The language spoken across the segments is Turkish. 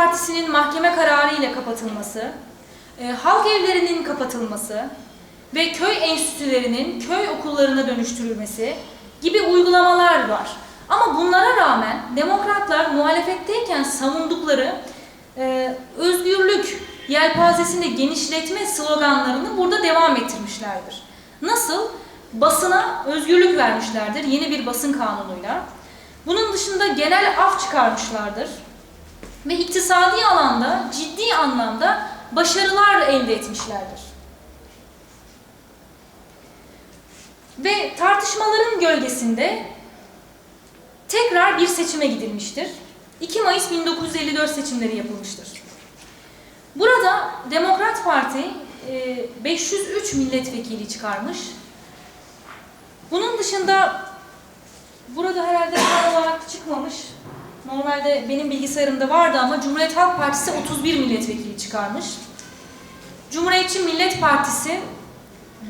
Partisi'nin mahkeme kararı ile kapatılması, e, halk evlerinin kapatılması ve köy enstitülerinin köy okullarına dönüştürülmesi gibi uygulamalar var. Ama bunlara rağmen demokratlar muhalefetteyken savundukları e, özgürlük yelpazesini genişletme sloganlarını burada devam ettirmişlerdir. Nasıl? Basına özgürlük vermişlerdir yeni bir basın kanunuyla. Bunun dışında genel af çıkarmışlardır. Ve iktisadi alanda ciddi anlamda başarılar elde etmişlerdir. Ve tartışmaların gölgesinde tekrar bir seçime gidilmiştir. 2 Mayıs 1954 seçimleri yapılmıştır. Burada Demokrat Parti e, 503 milletvekili çıkarmış. Bunun dışında burada herhalde tam olarak çıkmamış. Normalde benim bilgisayarımda vardı ama Cumhuriyet Halk Partisi 31 milletvekili çıkarmış. Cumhuriyetçi Millet Partisi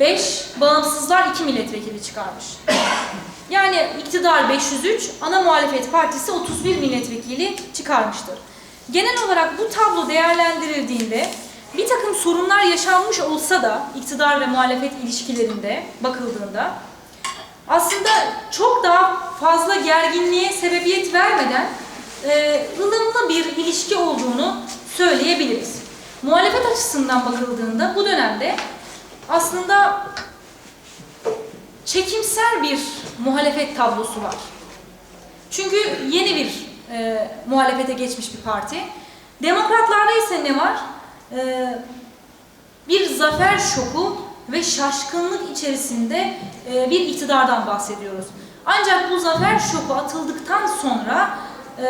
5, bağımsızlar 2 milletvekili çıkarmış. Yani iktidar 503, ana muhalefet partisi 31 milletvekili çıkarmıştır. Genel olarak bu tablo değerlendirildiğinde bir takım sorunlar yaşanmış olsa da iktidar ve muhalefet ilişkilerinde bakıldığında aslında çok daha fazla gerginliğe sebebiyet vermeden e, ılımlı bir ilişki olduğunu söyleyebiliriz. Muhalefet açısından bakıldığında bu dönemde aslında çekimser bir muhalefet tablosu var. Çünkü yeni bir e, muhalefete geçmiş bir parti. Demokratlarda ise ne var? E, bir zafer şoku ve şaşkınlık içerisinde e, bir iktidardan bahsediyoruz. Ancak bu zafer şoku atıldıktan sonra e,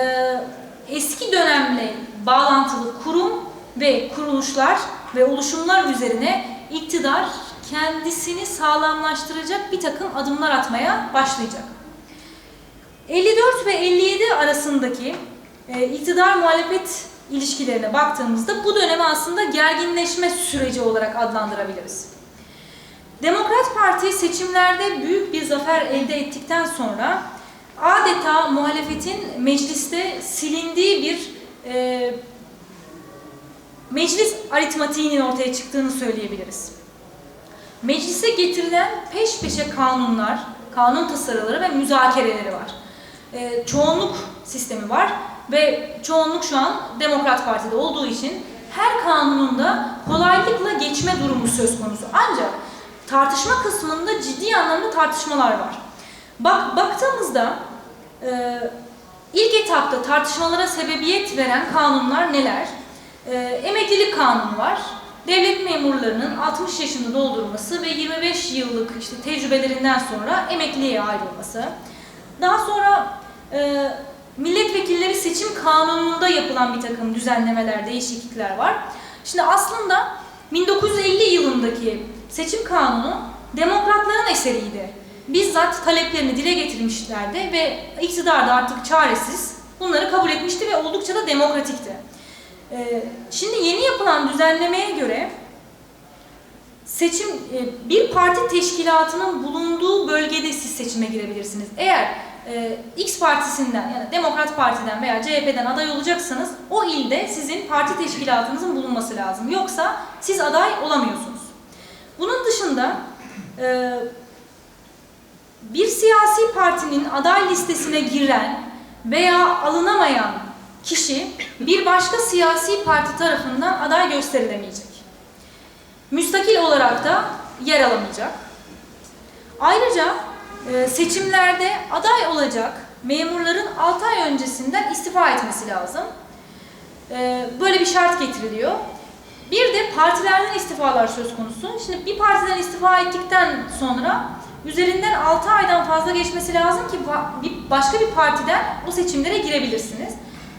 eski dönemle bağlantılı kurum ve kuruluşlar ve oluşumlar üzerine iktidar kendisini sağlamlaştıracak bir takım adımlar atmaya başlayacak. 54 ve 57 arasındaki e, iktidar muhalefet ilişkilerine baktığımızda bu dönemi aslında gerginleşme süreci olarak adlandırabiliriz. Demokrat Parti seçimlerde büyük bir zafer elde ettikten sonra adeta muhalefetin mecliste silindiği bir e, meclis aritmatiğinin ortaya çıktığını söyleyebiliriz. Meclise getirilen peş peşe kanunlar, kanun tasarıları ve müzakereleri var. Ee, çoğunluk sistemi var ve çoğunluk şu an Demokrat Parti'de olduğu için her kanununda kolaylıkla geçme durumu söz konusu. Ancak tartışma kısmında ciddi anlamda tartışmalar var. Bak baktığımızda e, ilk etapta tartışmalara sebebiyet veren kanunlar neler? E, emeklilik kanunu var. Devlet memurlarının 60 yaşını doldurması ve 25 yıllık işte tecrübelerinden sonra emekliye ayrılması. Daha sonra e, milletvekilleri seçim kanununda yapılan bir takım düzenlemeler, değişiklikler var. Şimdi aslında 1950 yılındaki seçim kanunu demokratların eseriydi. Bizzat taleplerini dile getirmişlerdi ve iktidar da artık çaresiz bunları kabul etmişti ve oldukça da demokratikti. Ee, Şimdi yeni yapılan düzenlemeye göre seçim e, bir parti teşkilatının bulunduğu bölgede siz seçime girebilirsiniz. Eğer e, X partisinden yani Demokrat Parti'den veya CHP'den aday olacaksanız o ilde sizin parti teşkilatınızın bulunması lazım. Yoksa siz aday olamıyorsunuz. Bunun dışında e, bir siyasi partinin aday listesine giren veya alınamayan kişi bir başka siyasi parti tarafından aday gösterilemeyecek. Müstakil olarak da yer alamayacak. Ayrıca e, seçimlerde aday olacak memurların 6 ay öncesinden istifa etmesi lazım. E, Böyle bir şart getiriliyor. Bir de partilerden istifalar söz konusu. Şimdi bir partiden istifa ettikten sonra üzerinden 6 aydan fazla geçmesi lazım ki başka bir partiden o seçimlere girebilirsiniz.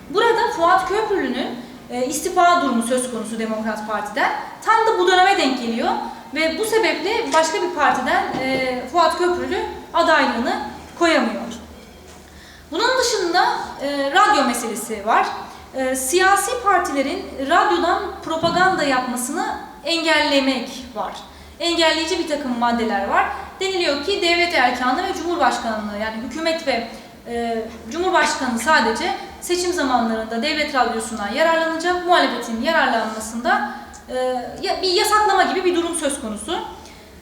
Burada Fuat Köprülü'nün e, istifa durumu söz konusu Demokrat Parti'den. Tam da bu döneme denk geliyor ve bu sebeple başka bir partiden e, Fuat Köprülü adaylığını koyamıyor. Bunun dışında e, radyo meselesi var. E, siyasi partilerin radyodan propaganda yapmasını engellemek var. Engelleyici bir takım maddeler var. Deniliyor ki devlet erkanı ve cumhurbaşkanlığı yani hükümet ve e, cumhurbaşkanı sadece seçim zamanlarında devlet radyosundan yararlanacak, muhalefetin yararlanmasında e, bir yasaklama gibi bir durum söz konusu.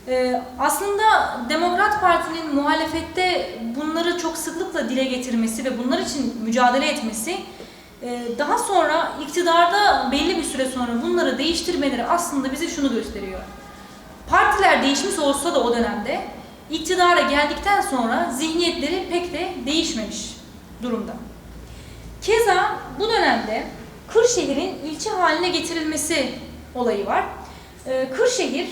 E, aslında Demokrat Parti'nin muhalefette bunları çok sıklıkla dile getirmesi ve bunlar için mücadele etmesi daha sonra iktidarda belli bir süre sonra bunları değiştirmeleri aslında bize şunu gösteriyor. Partiler değişmiş olsa da o dönemde iktidara geldikten sonra zihniyetleri pek de değişmemiş durumda. Keza bu dönemde Kırşehir'in ilçe haline getirilmesi olayı var. Ee, Kırşehir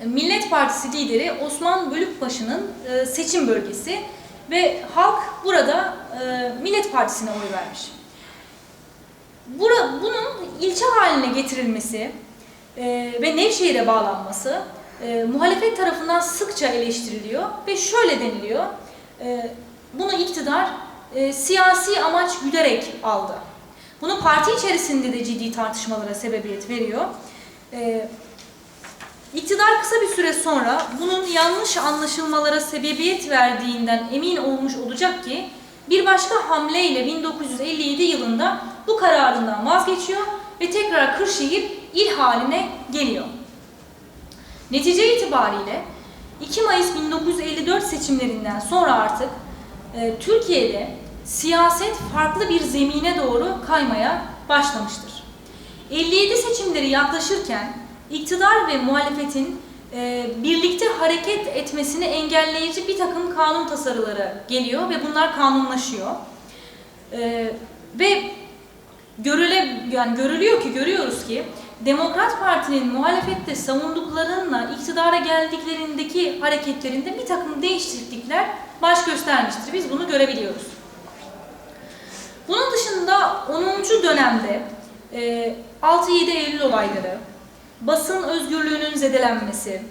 e, Millet Partisi lideri Osman Bölükbaşı'nın e, seçim bölgesi ve halk burada e, Millet Partisi'ne oy vermiş. Bunun ilçe haline getirilmesi e, ve Nevşehir'e bağlanması e, muhalefet tarafından sıkça eleştiriliyor ve şöyle deniliyor. E, bunu iktidar siyasi amaç güderek aldı. Bunu parti içerisinde de ciddi tartışmalara sebebiyet veriyor. İktidar kısa bir süre sonra bunun yanlış anlaşılmalara sebebiyet verdiğinden emin olmuş olacak ki bir başka hamleyle 1957 yılında bu kararından vazgeçiyor ve tekrar Kırşehir il haline geliyor. Netice itibariyle 2 Mayıs 1954 seçimlerinden sonra artık e, Türkiye'de siyaset farklı bir zemine doğru kaymaya başlamıştır. 57 seçimleri yaklaşırken iktidar ve muhalefetin e, birlikte hareket etmesini engelleyici bir takım kanun tasarıları geliyor ve bunlar kanunlaşıyor. E, ve görüle yani görülüyor ki görüyoruz ki Demokrat Parti'nin muhalefette savunduklarıyla iktidara geldiklerindeki hareketlerinde bir takım değişiklikler baş göstermiştir. Biz bunu görebiliyoruz. Bunun dışında 10. dönemde e, 6-7 Eylül olayları, basın özgürlüğünün zedelenmesi,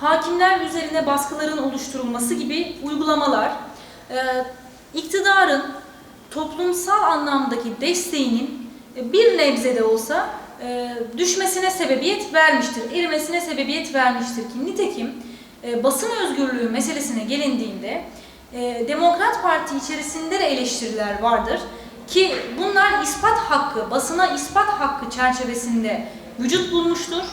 hakimler üzerine baskıların oluşturulması gibi uygulamalar e, iktidarın toplumsal anlamdaki desteğinin e, bir nebze de olsa e, düşmesine sebebiyet vermiştir, erimesine sebebiyet vermiştir ki nitekim basın özgürlüğü meselesine gelindiğinde Demokrat Parti içerisinde de eleştiriler vardır ki bunlar ispat hakkı, basına ispat hakkı çerçevesinde vücut bulmuştur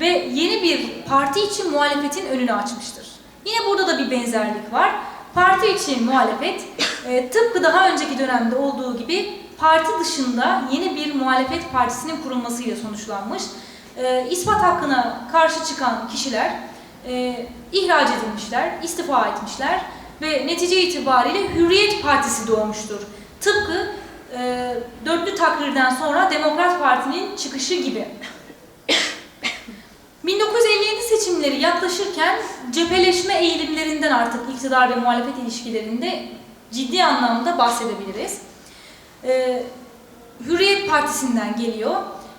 ve yeni bir parti için muhalefetin önünü açmıştır. Yine burada da bir benzerlik var. Parti için muhalefet e, tıpkı daha önceki dönemde olduğu gibi parti dışında yeni bir muhalefet partisinin kurulmasıyla sonuçlanmış. E, ispat hakkına karşı çıkan kişiler e, ihraç edilmişler, istifa etmişler ve netice itibariyle Hürriyet Partisi doğmuştur. Tıpkı e, dörtlü takrirden sonra Demokrat Parti'nin çıkışı gibi. 1957 seçimleri yaklaşırken cepheleşme eğilimlerinden artık iktidar ve muhalefet ilişkilerinde ciddi anlamda bahsedebiliriz. Ee, Hürriyet Partisi'nden geliyor.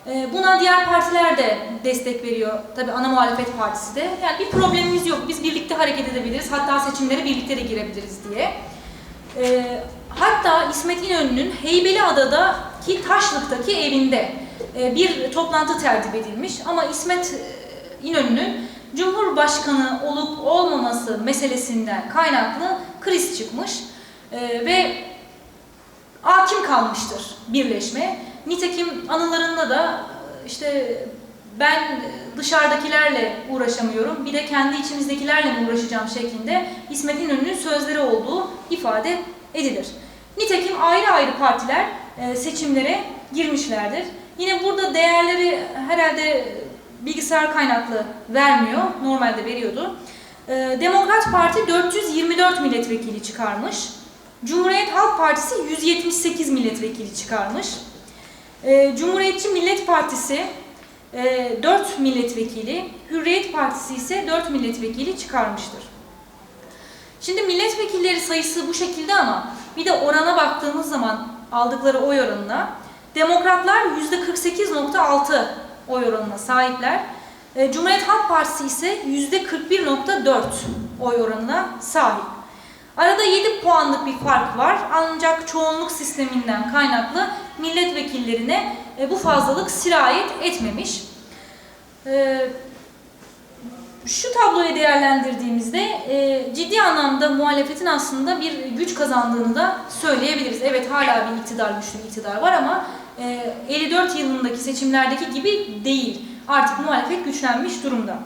Ee, buna diğer partiler de destek veriyor. Tabii ana muhalefet partisi de. Yani bir problemimiz yok. Biz birlikte hareket edebiliriz. Hatta seçimlere birlikte de girebiliriz diye. Ee, hatta İsmet İnönü'nün Heybeliada'daki Taşlık'taki evinde e, bir toplantı tertip edilmiş. Ama İsmet e, İnönü'nün Cumhurbaşkanı olup olmaması meselesinden kaynaklı kriz çıkmış E, ve hakim kalmıştır birleşme. Nitekim anılarında da işte ben dışarıdakilerle uğraşamıyorum, bir de kendi içimizdekilerle mi uğraşacağım şeklinde İsmet İnönü'nün sözleri olduğu ifade edilir. Nitekim ayrı ayrı partiler e, seçimlere girmişlerdir. Yine burada değerleri herhalde bilgisayar kaynaklı vermiyor, normalde veriyordu. E, Demokrat Parti 424 milletvekili çıkarmış. Cumhuriyet Halk Partisi 178 milletvekili çıkarmış. E, Cumhuriyetçi Millet Partisi e, 4 milletvekili, Hürriyet Partisi ise 4 milletvekili çıkarmıştır. Şimdi milletvekilleri sayısı bu şekilde ama bir de orana baktığımız zaman aldıkları oy oranına Demokratlar %48.6 oy oranına sahipler. E, Cumhuriyet Halk Partisi ise %41.4 oy oranına sahip. Arada 7 puanlık bir fark var ancak çoğunluk sisteminden kaynaklı milletvekillerine e, bu fazlalık sirayet etmemiş. Şu tabloyu değerlendirdiğimizde e, ciddi anlamda muhalefetin aslında bir güç kazandığını da söyleyebiliriz. Evet hala bir iktidar güçlü bir iktidar var ama e, 54 yılındaki seçimlerdeki gibi değil. Artık muhalefet güçlenmiş durumda.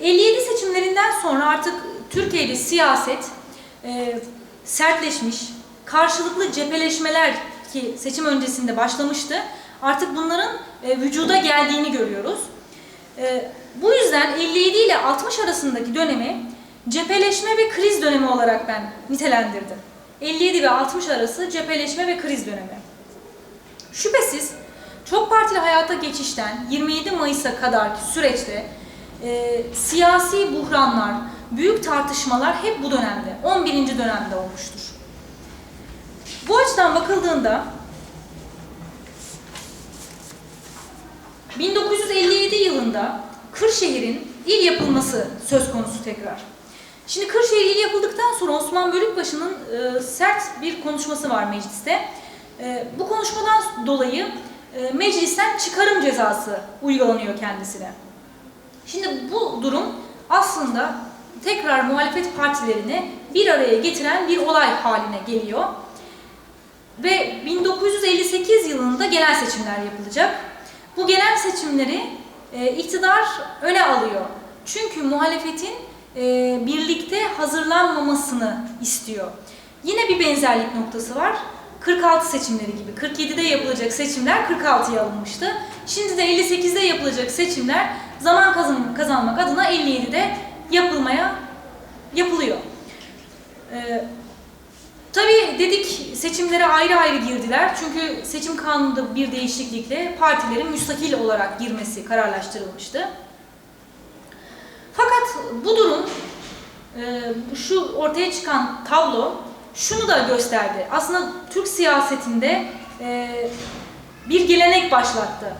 57 seçimlerinden sonra artık Türkiye'de siyaset e, sertleşmiş, karşılıklı cepheleşmeler ki seçim öncesinde başlamıştı. Artık bunların e, vücuda geldiğini görüyoruz. E, bu yüzden 57 ile 60 arasındaki dönemi cepheleşme ve kriz dönemi olarak ben nitelendirdim. 57 ve 60 arası cepheleşme ve kriz dönemi. Şüphesiz çok partili hayata geçişten 27 Mayıs'a kadarki süreçte e, siyasi buhranlar, büyük tartışmalar hep bu dönemde, 11. dönemde olmuştur. Bu açıdan bakıldığında 1957 yılında Kırşehir'in il yapılması söz konusu tekrar. Şimdi Kırşehir il yapıldıktan sonra Osman Bölükbaşı'nın e, sert bir konuşması var mecliste. E, bu konuşmadan dolayı e, meclisten çıkarım cezası uygulanıyor kendisine. Şimdi bu durum aslında tekrar muhalefet partilerini bir araya getiren bir olay haline geliyor. Ve 1958 yılında genel seçimler yapılacak. Bu genel seçimleri e, iktidar öne alıyor. Çünkü muhalefetin e, birlikte hazırlanmamasını istiyor. Yine bir benzerlik noktası var. 46 seçimleri gibi. 47'de yapılacak seçimler 46'ya alınmıştı. Şimdi de 58'de yapılacak seçimler zaman kazan kazanmak adına 57'de yapılmaya yapılıyor. Ee, tabii dedik seçimlere ayrı ayrı girdiler. Çünkü seçim kanununda bir değişiklikle partilerin müstakil olarak girmesi kararlaştırılmıştı. Fakat bu durum e, şu ortaya çıkan tablo şunu da gösterdi. Aslında Türk siyasetinde e, bir gelenek başlattı.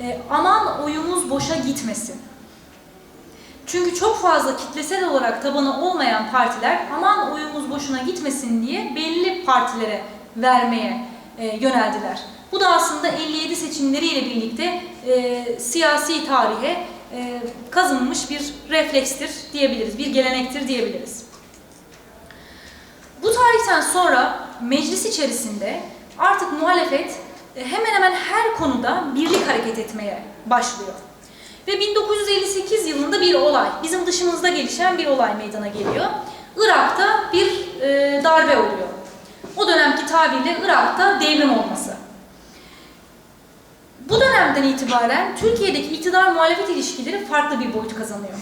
E, aman oyumuz boşa gitmesin. Çünkü çok fazla kitlesel olarak tabanı olmayan partiler aman oyumuz boşuna gitmesin diye belli partilere vermeye e, yöneldiler. Bu da aslında 57 seçimleriyle birlikte e, siyasi tarihe e, kazınmış bir reflekstir diyebiliriz, bir gelenektir diyebiliriz. Bu tarihten sonra meclis içerisinde artık muhalefet e, hemen hemen her konuda birlik hareket etmeye başlıyor. Ve 1958 yılında bir olay, bizim dışımızda gelişen bir olay meydana geliyor. Irak'ta bir e, darbe oluyor. O dönemki tabirle Irak'ta devrim olması. Bu dönemden itibaren Türkiye'deki iktidar muhalefet ilişkileri farklı bir boyut kazanıyor.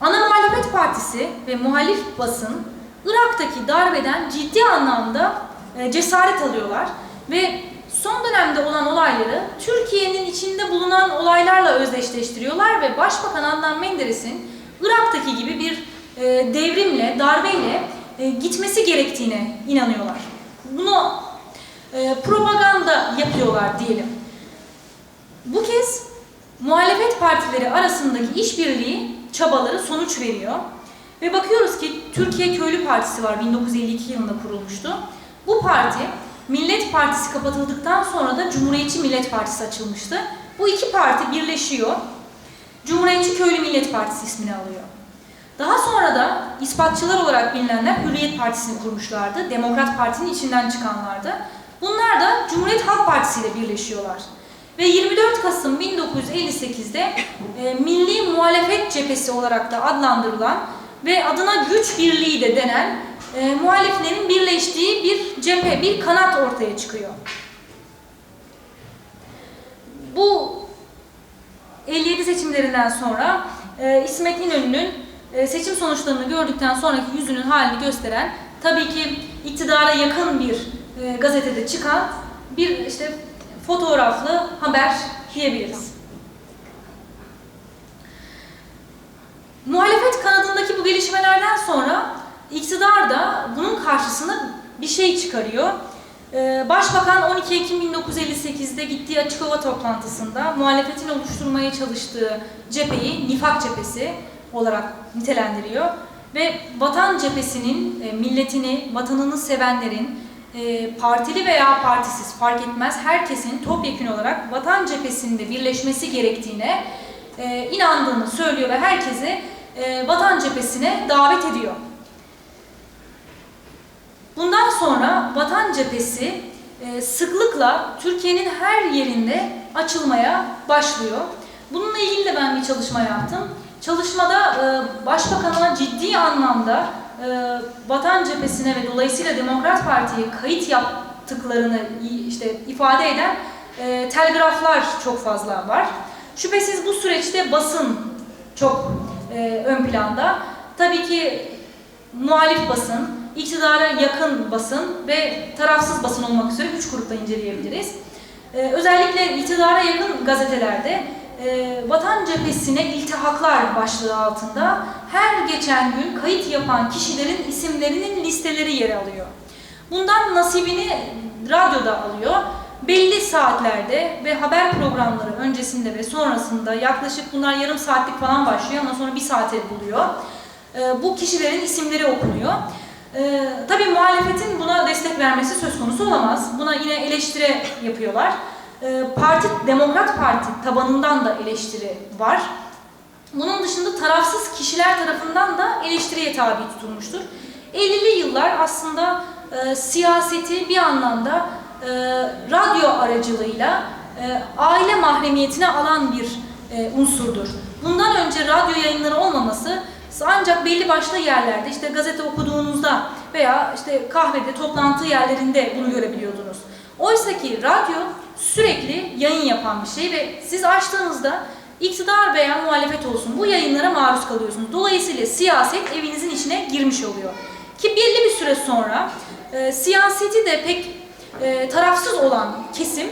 Ana muhalefet partisi ve muhalif basın Irak'taki darbeden ciddi anlamda e, cesaret alıyorlar ve son dönemde olan olayları Türkiye'nin içinde bulunan olaylarla özdeşleştiriyorlar ve Başbakan Adnan Menderes'in Irak'taki gibi bir e, devrimle, darbeyle e, gitmesi gerektiğine inanıyorlar. Bunu e, propaganda yapıyorlar diyelim. Bu kez muhalefet partileri arasındaki işbirliği çabaları sonuç veriyor. Ve bakıyoruz ki Türkiye Köylü Partisi var 1952 yılında kurulmuştu. Bu parti Millet Partisi kapatıldıktan sonra da Cumhuriyetçi Millet Partisi açılmıştı. Bu iki parti birleşiyor. Cumhuriyetçi Köylü Millet Partisi ismini alıyor. Daha sonra da ispatçılar olarak bilinenler Hürriyet Partisi'ni kurmuşlardı. Demokrat Parti'nin içinden çıkanlardı. Bunlar da Cumhuriyet Halk Partisi ile birleşiyorlar. Ve 24 Kasım 1958'de e, Milli Muhalefet Cephesi olarak da adlandırılan ve adına güç birliği de denen e, muhaliflerin birleştiği bir cephe, bir kanat ortaya çıkıyor. Bu 57 seçimlerinden sonra e, İsmet İnönü'nün e, seçim sonuçlarını gördükten sonraki yüzünün halini gösteren tabii ki iktidara yakın bir e, gazetede çıkan bir işte fotoğraflı haber diyebiliriz. Muhalefet kanadındaki bu gelişmelerden sonra iktidar da bunun karşısına bir şey çıkarıyor. Ee, Başbakan 12 Ekim 1958'de gittiği açık hava toplantısında muhalefetin oluşturmaya çalıştığı cepheyi nifak cephesi olarak nitelendiriyor. Ve vatan cephesinin e, milletini, vatanını sevenlerin, e, partili veya partisiz fark etmez herkesin topyekun olarak vatan cephesinde birleşmesi gerektiğine e, inandığını söylüyor ve herkesi Vatan Cephesi'ne davet ediyor. Bundan sonra Vatan Cephesi e, sıklıkla Türkiye'nin her yerinde açılmaya başlıyor. Bununla ilgili de ben bir çalışma yaptım. Çalışmada e, Başbakan'a ciddi anlamda e, Vatan Cephesi'ne ve dolayısıyla Demokrat Parti'ye kayıt yaptıklarını işte ifade eden telgraflar çok fazla var. Şüphesiz bu süreçte basın çok ön planda. Tabii ki muhalif basın, iktidara yakın basın ve tarafsız basın olmak üzere üç grupta inceleyebiliriz. Ee, özellikle iktidara yakın gazetelerde e, vatan cephesine iltihaklar başlığı altında her geçen gün kayıt yapan kişilerin isimlerinin listeleri yer alıyor. Bundan nasibini radyoda alıyor. Belli saatlerde ve haber programları öncesinde ve sonrasında yaklaşık bunlar yarım saatlik falan başlıyor ama sonra bir saate buluyor. Ee, bu kişilerin isimleri okunuyor. Ee, tabii muhalefetin buna destek vermesi söz konusu olamaz. Buna yine eleştiri yapıyorlar. Ee, parti, Demokrat Parti tabanından da eleştiri var. Bunun dışında tarafsız kişiler tarafından da eleştiriye tabi tutulmuştur. 50'li yıllar aslında e, siyaseti bir anlamda e, radyo aracılığıyla e, aile mahremiyetine alan bir e, unsurdur. Bundan önce radyo yayınları olmaması ancak belli başlı yerlerde işte gazete okuduğunuzda veya işte kahvede, toplantı yerlerinde bunu görebiliyordunuz. Oysa ki radyo sürekli yayın yapan bir şey ve siz açtığınızda iktidar veya muhalefet olsun bu yayınlara maruz kalıyorsunuz. Dolayısıyla siyaset evinizin içine girmiş oluyor. Ki belli bir süre sonra e, siyaseti de pek e, tarafsız olan kesim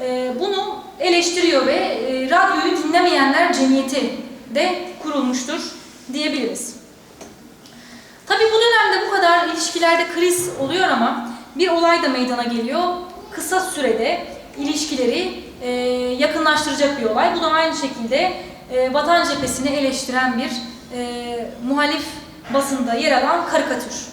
e, bunu eleştiriyor ve e, radyoyu dinlemeyenler cemiyeti de kurulmuştur diyebiliriz. Tabii bu dönemde bu kadar ilişkilerde kriz oluyor ama bir olay da meydana geliyor. Kısa sürede ilişkileri e, yakınlaştıracak bir olay. Bu da aynı şekilde e, Vatan Cephesi'ni eleştiren bir e, muhalif basında yer alan karikatür.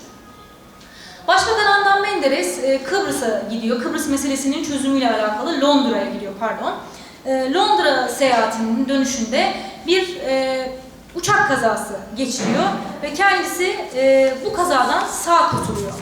Başbakan Adnan Menderes e, Kıbrıs'a gidiyor. Kıbrıs meselesinin çözümüyle alakalı Londra'ya gidiyor pardon. E, Londra seyahatinin dönüşünde bir e, uçak kazası geçiriyor ve kendisi e, bu kazadan sağ kurtuluyor.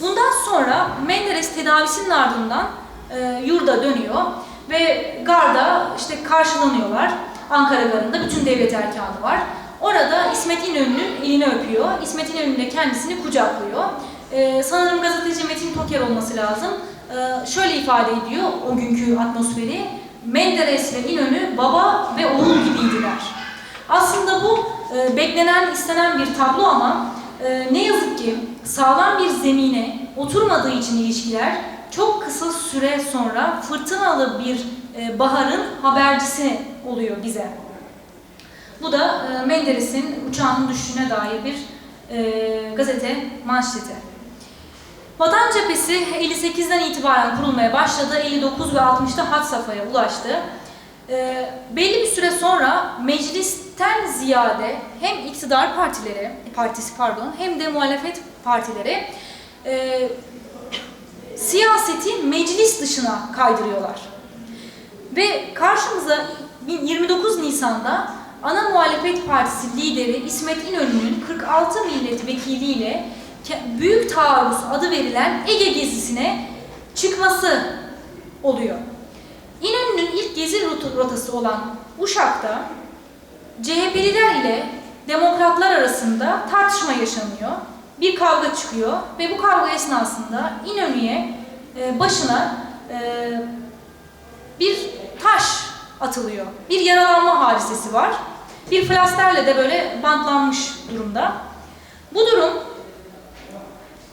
Bundan sonra Menderes tedavisinin ardından e, yurda dönüyor ve garda işte karşılanıyorlar. Ankara garında bütün devlet erkanı var. Orada İsmet İnönü'nün elini öpüyor. İsmet İnönü de kendisini kucaklıyor. Ee, sanırım gazeteci Metin Toker olması lazım. Ee, şöyle ifade ediyor o günkü atmosferi. Menderes ve İnönü baba ve oğul gibiydiler. Aslında bu e, beklenen, istenen bir tablo ama e, ne yazık ki sağlam bir zemine oturmadığı için ilişkiler çok kısa süre sonra fırtınalı bir e, baharın habercisi oluyor bize. Bu da e, Menderes'in uçağının düşüşüne dair bir e, gazete manşeti. Vatan Cephesi 58'den itibaren kurulmaya başladı. 59 ve 60'ta had safhaya ulaştı. E, belli bir süre sonra meclisten ziyade hem iktidar partileri, partisi pardon, hem de muhalefet partileri e, siyaseti meclis dışına kaydırıyorlar. Ve karşımıza 29 Nisan'da ana muhalefet partisi lideri İsmet İnönü'nün 46 milletvekiliyle Büyük Taarruz adı verilen Ege gezisine çıkması oluyor. İnönü'nün ilk gezi rot- rotası olan Uşak'ta CHP'liler ile demokratlar arasında tartışma yaşanıyor. Bir kavga çıkıyor ve bu kavga esnasında İnönü'ye e, başına e, bir taş atılıyor. Bir yaralanma hadisesi var. Bir flasterle de böyle bantlanmış durumda. Bu durum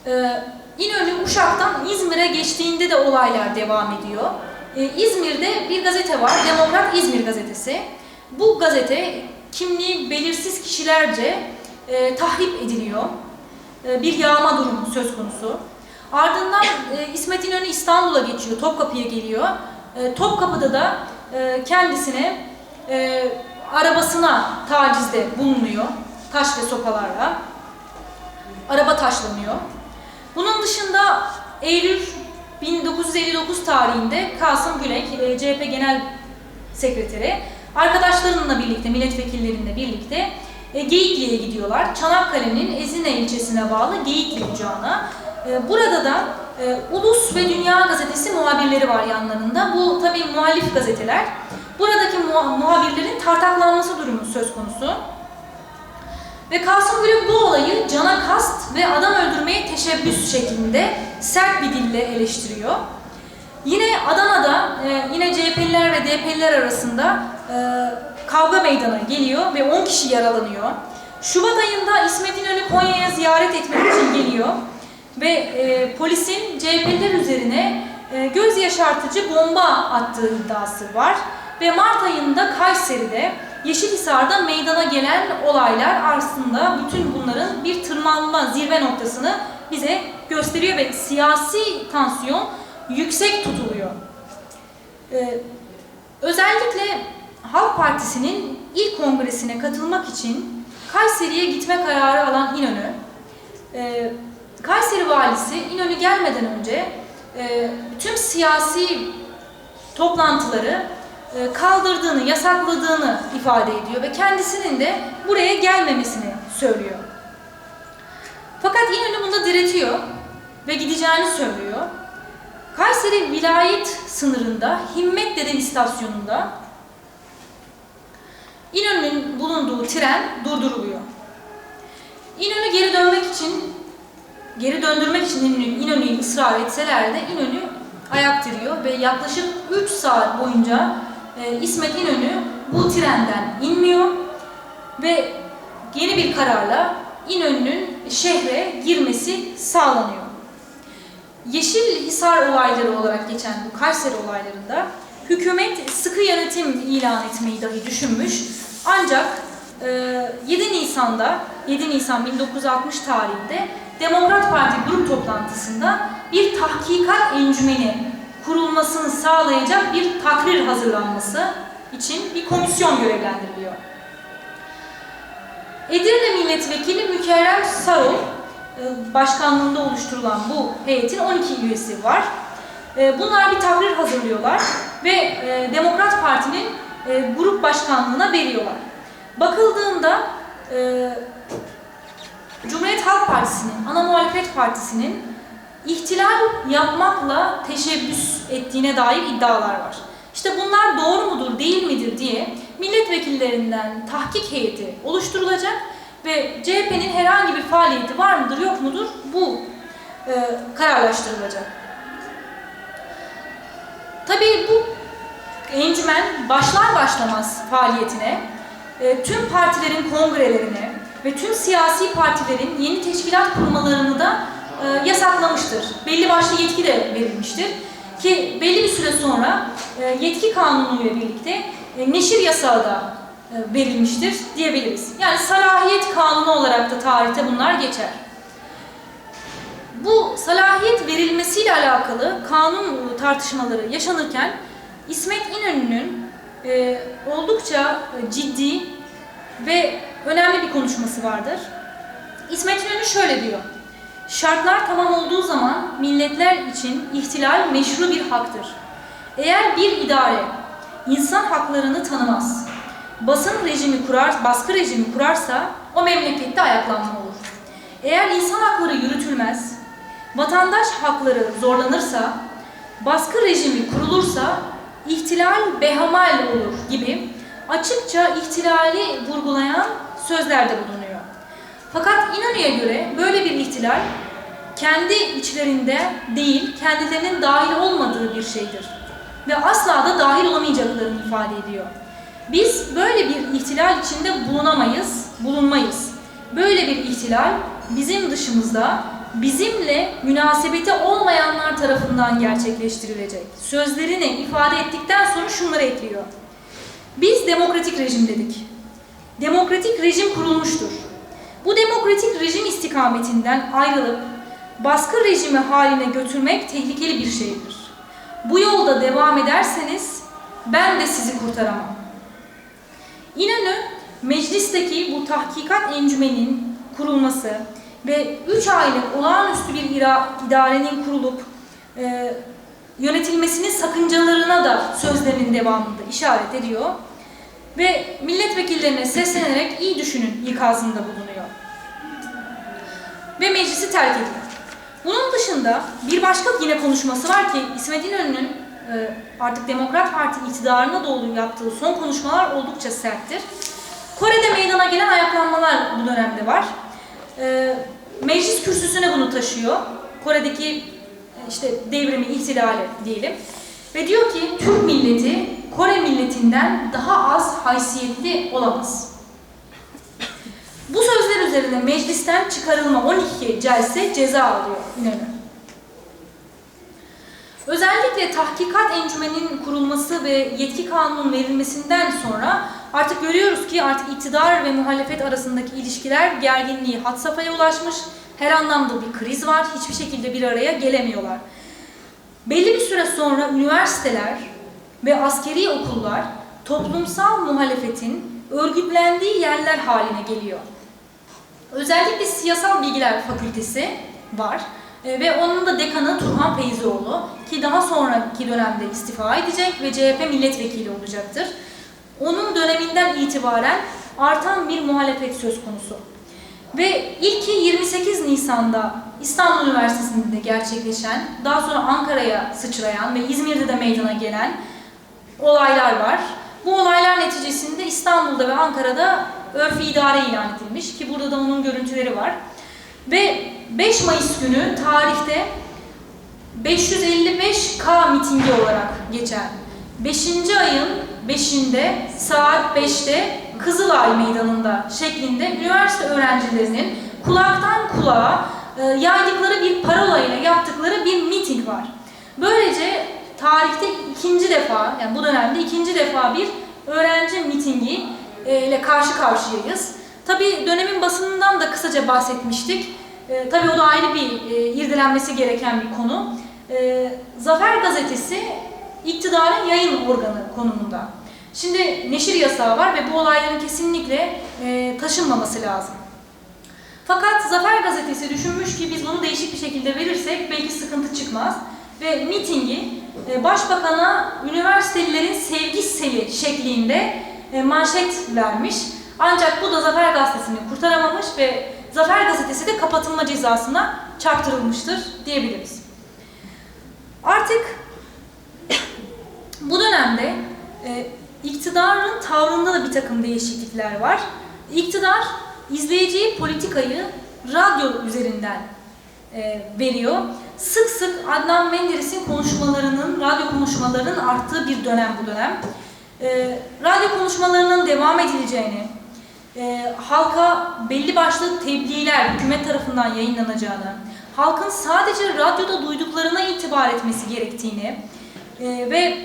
e, İnönü Uşak'tan İzmir'e geçtiğinde de olaylar devam ediyor. E, İzmir'de bir gazete var, Demokrat İzmir gazetesi. Bu gazete kimliği belirsiz kişilerce e, tahrip ediliyor. E, bir yağma durumu söz konusu. Ardından e, İsmet İnönü İstanbul'a geçiyor, Topkapı'ya geliyor. E, Topkapı'da da e, kendisine e, arabasına tacizde bulunuyor. Taş ve sopalarla. Araba taşlanıyor. Bunun dışında Eylül 1959 tarihinde Kasım Gülek, e, CHP Genel Sekreteri, arkadaşlarınla birlikte, milletvekillerinle birlikte e, Geyikli'ye gidiyorlar. Çanakkale'nin Ezine ilçesine bağlı Geyikli Ocağı'na. E, burada da e, Ulus ve Dünya gazetesi muhabirleri var yanlarında. Bu tabii muhalif gazeteler. Buradaki muha- muhabirlerin tartaklanması durumu söz konusu. Ve Kasım Gülük bu olayı cana kast ve adam öldürmeye teşebbüs şeklinde sert bir dille eleştiriyor. Yine Adana'da e, yine CHP'liler ve DP'liler arasında e, kavga meydana geliyor ve 10 kişi yaralanıyor. Şubat ayında İsmet İnönü Konya'ya ziyaret etmek için geliyor ve e, polisin CHP'liler üzerine e, göz yaşartıcı bomba attığı iddiası var. Ve Mart ayında Kayseri'de Yeşilhisar'da meydana gelen olaylar aslında bütün bunların bir tırmanma zirve noktasını bize gösteriyor ve siyasi tansiyon yüksek tutuluyor. Ee, özellikle Halk Partisi'nin ilk kongresine katılmak için Kayseri'ye gitme kararı alan İnönü, e, Kayseri valisi İnönü gelmeden önce e, tüm siyasi toplantıları kaldırdığını, yasakladığını ifade ediyor ve kendisinin de buraya gelmemesini söylüyor. Fakat İnönü bunda diretiyor ve gideceğini söylüyor. Kayseri vilayet sınırında Himmet Deden istasyonunda İnönü'nün bulunduğu tren durduruluyor. İnönü geri dönmek için, geri döndürmek için İnönü, İnönü'yü ısrar etseler de İnönü ayak diriyor ve yaklaşık 3 saat boyunca e, İsmet İnönü bu trenden inmiyor ve yeni bir kararla İnönü'nün şehre girmesi sağlanıyor. Yeşilhisar olayları olarak geçen bu Kayseri olaylarında hükümet sıkı yönetim ilan etmeyi dahi düşünmüş. Ancak e, 7 Nisan'da, 7 Nisan 1960 tarihinde Demokrat Parti grup toplantısında bir tahkikat encümeni kurulmasını sağlayacak bir takrir hazırlanması için bir komisyon görevlendiriliyor. Edirne Milletvekili Mükerrem Sarol e, başkanlığında oluşturulan bu heyetin 12 üyesi var. E, Bunlar bir takrir hazırlıyorlar ve e, Demokrat Parti'nin grup başkanlığına veriyorlar. Bakıldığında Cumhuriyet Halk Partisi'nin, ana muhalefet partisinin ihtilal yapmakla teşebbüs ettiğine dair iddialar var. İşte bunlar doğru mudur, değil midir diye milletvekillerinden tahkik heyeti oluşturulacak ve CHP'nin herhangi bir faaliyeti var mıdır, yok mudur bu e, kararlaştırılacak. Tabii bu encümen başlar başlamaz faaliyetine e, tüm partilerin kongrelerine ve tüm siyasi partilerin yeni teşkilat kurmalarını da e, yasaklamıştır. Belli başlı yetki de verilmiştir. Ki belli bir süre sonra e, yetki kanunu ile birlikte e, neşir yasağı da verilmiştir diyebiliriz. Yani salahiyet kanunu olarak da tarihte bunlar geçer. Bu salahiyet verilmesiyle alakalı kanun tartışmaları yaşanırken İsmet İnönü'nün oldukça ciddi ve önemli bir konuşması vardır. İsmet İnönü şöyle diyor. Şartlar tamam olduğu zaman milletler için ihtilal meşru bir haktır. Eğer bir idare insan haklarını tanımaz, basın rejimi kurar, baskı rejimi kurarsa o memlekette ayaklanma olur. Eğer insan hakları yürütülmez, vatandaş hakları zorlanırsa, baskı rejimi kurulursa ihtilal behamal olur gibi açıkça ihtilali vurgulayan sözlerde bulunuyor. Fakat İnönü'ye göre böyle bir ihtilal kendi içlerinde değil, kendilerinin dahil olmadığı bir şeydir. Ve asla da dahil olamayacaklarını ifade ediyor. Biz böyle bir ihtilal içinde bulunamayız, bulunmayız. Böyle bir ihtilal bizim dışımızda, bizimle münasebeti olmayanlar tarafından gerçekleştirilecek. Sözlerini ifade ettikten sonra şunları ekliyor. Biz demokratik rejim dedik. Demokratik rejim kurulmuştur. Bu demokratik rejim istikametinden ayrılıp baskı rejimi haline götürmek tehlikeli bir şeydir. Bu yolda devam ederseniz ben de sizi kurtaramam. İnönü meclisteki bu tahkikat encümenin kurulması ve 3 aylık olağanüstü bir idarenin kurulup e, yönetilmesinin sakıncalarına da sözlerinin devamında işaret ediyor. Ve milletvekillerine seslenerek iyi düşünün ikazında bulunuyor. Ve meclisi terk ediyor. Bunun dışında bir başka yine konuşması var ki İsmet İnönü'nün e, artık Demokrat Parti iktidarına doğru yaptığı son konuşmalar oldukça serttir. Kore'de meydana gelen ayaklanmalar bu dönemde var. E, meclis kürsüsüne bunu taşıyor. Kore'deki e, işte devrimi, ihtilali diyelim. Ve diyor ki Türk milleti Kore milletinden daha az haysiyetli olamaz. Bu sözler üzerine meclisten çıkarılma 12 celse ceza alıyor İnönü. Özellikle tahkikat encümeninin kurulması ve yetki kanunun verilmesinden sonra artık görüyoruz ki artık iktidar ve muhalefet arasındaki ilişkiler gerginliği had safhaya ulaşmış. Her anlamda bir kriz var. Hiçbir şekilde bir araya gelemiyorlar. Belli bir süre sonra üniversiteler ve askeri okullar toplumsal muhalefetin örgütlendiği yerler haline geliyor. Özellikle Siyasal Bilgiler Fakültesi var e, ve onun da dekanı Turhan Feyzioğlu ki daha sonraki dönemde istifa edecek ve CHP milletvekili olacaktır. Onun döneminden itibaren artan bir muhalefet söz konusu. Ve ilki 28 Nisan'da İstanbul Üniversitesi'nde gerçekleşen, daha sonra Ankara'ya sıçrayan ve İzmir'de de meydana gelen olaylar var. Bu olaylar neticesinde İstanbul'da ve Ankara'da örfi idare ilan edilmiş ki burada da onun görüntüleri var. Ve 5 Mayıs günü tarihte 555K mitingi olarak geçen 5. ayın 5'inde saat 5'te Kızılay Meydanı'nda şeklinde üniversite öğrencilerinin kulaktan kulağa e, yaydıkları bir parolayla yaptıkları bir miting var. Böylece tarihte ikinci defa, yani bu dönemde ikinci defa bir öğrenci mitingi e, ile karşı karşıyayız. Tabi dönemin basınından da kısaca bahsetmiştik. E, tabii o da ayrı bir e, irdelenmesi gereken bir konu. E, Zafer Gazetesi iktidarın yayın organı konumunda. Şimdi neşir yasağı var ve bu olayların kesinlikle e, taşınmaması lazım. Fakat Zafer Gazetesi düşünmüş ki biz bunu değişik bir şekilde verirsek belki sıkıntı çıkmaz. Ve mitingi başbakana üniversitelilerin sevgi seli şeklinde e, manşet vermiş. Ancak bu da Zafer Gazetesi'ni kurtaramamış ve Zafer Gazetesi de kapatılma cezasına çarptırılmıştır diyebiliriz. Artık bu dönemde e, iktidarın tavrında da bir takım değişiklikler var. İktidar izleyeceği politikayı radyo üzerinden e, veriyor. Sık sık Adnan Menderes'in konuşmalarının, radyo konuşmalarının arttığı bir dönem bu dönem. E, radyo konuşmalarının devam edileceğini, e, halka belli başlı tebliğler hükümet tarafından yayınlanacağını, halkın sadece radyoda duyduklarına itibar etmesi gerektiğini e, ve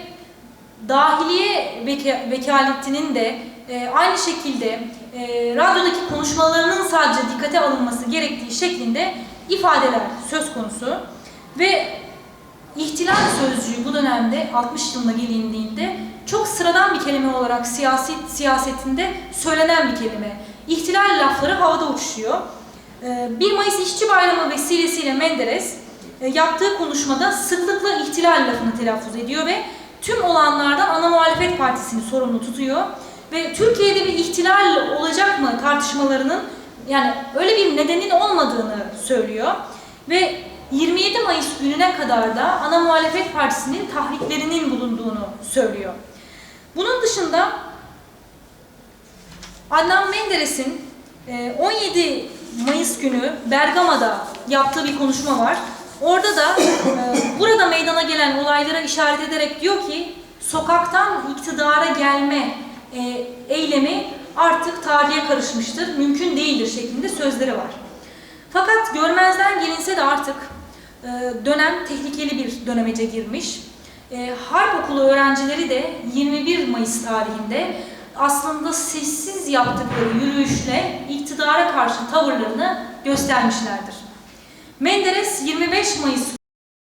dahiliye veka vekaletinin de e, aynı şekilde e, radyodaki konuşmalarının sadece dikkate alınması gerektiği şeklinde ifadeler söz konusu ve ihtilal sözcüğü bu dönemde 60 yılına gelindiğinde çok sıradan bir kelime olarak siyasi siyasetinde söylenen bir kelime. İhtilal lafları havada uçuşuyor. 1 Mayıs İşçi Bayramı vesilesiyle Menderes e, yaptığı konuşmada sıklıkla ihtilal lafını telaffuz ediyor ve tüm olanlardan ana muhalefet partisini sorumlu tutuyor. Ve Türkiye'de bir ihtilal olacak mı tartışmalarının yani öyle bir nedenin olmadığını söylüyor. Ve 27 Mayıs gününe kadar da ana muhalefet partisinin tahriklerinin bulunduğunu söylüyor. Bunun dışında Adnan Menderes'in 17 e, Mayıs günü Bergama'da yaptığı bir konuşma var. Orada da e, burada meydana gelen olaylara işaret ederek diyor ki sokaktan iktidara gelme e, eylemi artık tarihe karışmıştır, mümkün değildir şeklinde sözleri var. Fakat görmezden gelinse de artık dönem tehlikeli bir dönemece girmiş. E, Harp okulu öğrencileri de 21 Mayıs tarihinde aslında sessiz yaptıkları yürüyüşle iktidara karşı tavırlarını göstermişlerdir. Menderes 25 Mayıs